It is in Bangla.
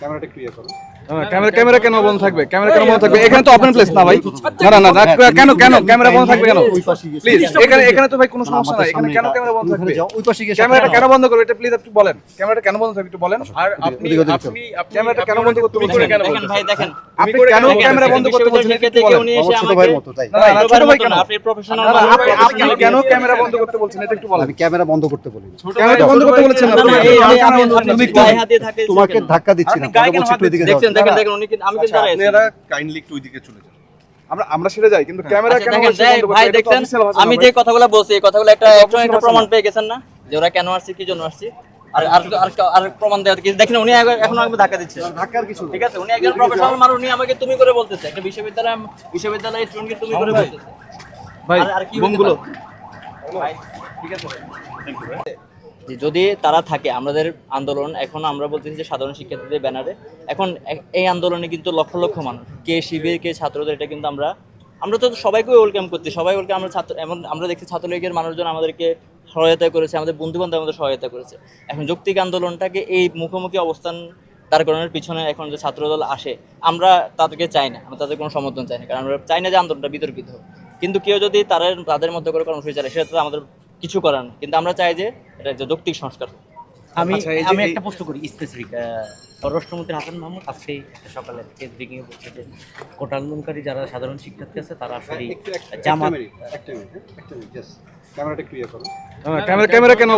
ক্যামেরাটা ক্লিয়ার করো ক্যামেরা ক্যামেরা কেন বন্ধ থাকবে ক্যামেরা কেন বন্ধ থাকবে এখানে তো ওপেন প্লেস না ভাই না না কেন কেন ক্যামেরা বন্ধ থাকবে কেন প্লিজ এখানে এখানে তো ভাই কোনো সমস্যা নাই এখানে কেন ক্যামেরা বন্ধ থাকবে ওই পাশে গিয়ে ক্যামেরাটা কেন বন্ধ করবে এটা প্লিজ একটু বলেন ক্যামেরাটা কেন বন্ধ থাকবে একটু বলেন আর আপনি আপনি আপনি ক্যামেরাটা কেন বন্ধ করতে কেন ভাই দেখেন আপনি কেন কেন ক্যামেরা বন্ধ করতে বলছেন? বিশ্ববিদ্যালয় একটু থেকে বলেন? উনি এসে আমাকে মতো তাই। না, না, না, ছোট ভাই কেন? আপনি প্রফেশনাল না, না, আপনি আপনি কেন ক্যামেরা বন্ধ করতে বলছেন? এটা একটু বলেন। আমি ক্যামেরা বন্ধ করতে বন্ধ করতে বলেছেন আপনি। তোমাকে ধাক্কা দিচ্ছি না আপনি গায়ে কথা বলছি একটু এদিকে যাও। দেখেন দেখেন উনি কিন্তু- আমি কিন্তু আপনারা কাইন্ডলি একটু ওইদিকে চলে যান। আমরা আমরা সেটা যাই কিন্তু ক্যামেরা আচ্ছা, কেন ভাই আমি যে কথাগুলো বলছি এই কথাগুলো একটা একটা প্রমাণ পেয়ে গেছেন না? যে ওরা কেন আসছে কি জন্য আসছে? আর আর আর আর প্রমাণ দেওয়া কি দেখেন উনি এখন আমাকে ধাক্কা দিচ্ছে। ধাক্কার কিছু ঠিক আছে উনি একজন প্রফেশনাল মানুষ উনি আমাকে তুমি করে বলতেছে। একটা বিশ্ববিদ্যালয় বিশ্ববিদ্যালয়ের স্টুডেন্টকে তুমি করে বলতেছে। ভাই আর- আর কি বোমগুলো ভাই, ঠিক আছে যে যদি তারা থাকে আমাদের আন্দোলন এখন আমরা বলতেছি যে সাধারণ শিক্ষার্থীদের ব্যানারে এখন এই আন্দোলনে কিন্তু লক্ষ লক্ষ মানুষ কে শিবির কে ছাত্রদের এটা কিন্তু আমরা আমরা তো সবাইকে ওয়েলকাম করছি, সবাই ওয়েলকাম আমরা ছাত্র, এমন আমরা দেখছি ছাত্রলীগের মানুষজন আমাদেরকে সহায়তা করেছে, আমাদের বন্ধু বান্ধব আমাদের সহায়তা করেছে। এখন যৌক্তিক আন্দোলনটাকে এই মুখোমুখি অবস্থান দাঁড় করানোর পিছনে এখন যে ছাত্রদল আসে, আমরা তাদেরকে চাই না, আমরা তাদের কোনো সমর্থন চাই না, কারণ আমরা চাই না যে আন্দোলনটা বিতর্কিত হোক। কিন্তু কেউ যদি তাদের তাদের মধ্যে করে কর্মসূচি চালায়, সেটা তো আমাদের কিছু করার কিন্তু আমরা চাই যে এটা যৌক্তিক সংস্কার হোক। আমি আচ্ছা, আমি একটা প্রশ্ন করি স্পেসিফিক পররাষ্ট্রমন্ত্রী হাসান মাহমুদ আজকে সকালে থেকে ব্রিকিং বলছে যে কোটা আন্দোলনকারী যারা সাধারণ শিক্ষার্থী আছে তারা আসলে জামাত হ্যাঁ? ক্যামেরাটা ক্লিয়ার করো ক্যামেরা ক্যামেরা কেন